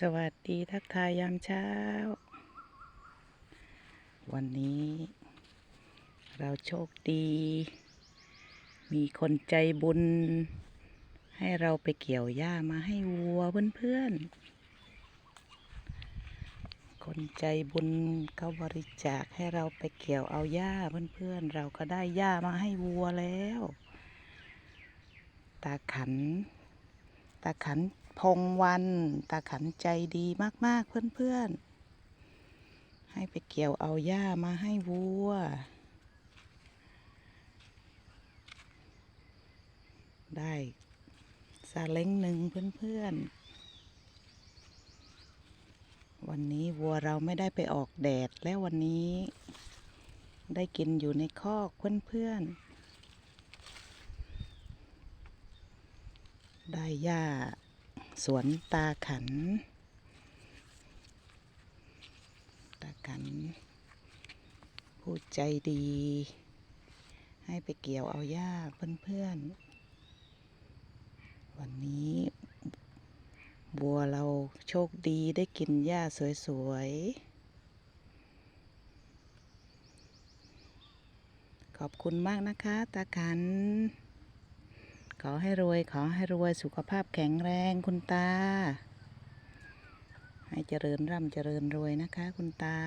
สวัสดีทักทายยามเช้า วันนี้ เราโชคดี มีคนใจบุญ ให้เราไปเกี่ยวหญ้ามาให้วัวเพื่อนๆ คนใจบุญเขาบริจาคให้เราไปเกี่ยวเอาหญ้าเพื่อนๆ เราก็ได้หญ้ามาให้วัวแล้ว ตาขัน ตาขัน พงวันตาขันใจดีมาก ๆ เพื่อน ๆ ให้ไปเกี่ยวเอาหญ้ามาให้วัว ได้ซาเล้งหนึ่งเพื่อน ๆ วันนี้วัวเราไม่ได้ไปออกแดดแล้ววันนี้ได้กินอยู่ในคอกเพื่อนๆ ได้หญ้า สวนตาขัน ตาขันผู้ใจดี ให้ไปเกี่ยวเอาหญ้าเพื่อนๆ วันนี้ บัวเราโชคดีได้กินหญ้าสวยๆ ขอบคุณมากนะคะ ตาขัน ขอให้รวยขอให้รวยสุขภาพแข็งแรงคุณตา ให้เจริญร่ำเจริญรวยนะคะคุณตา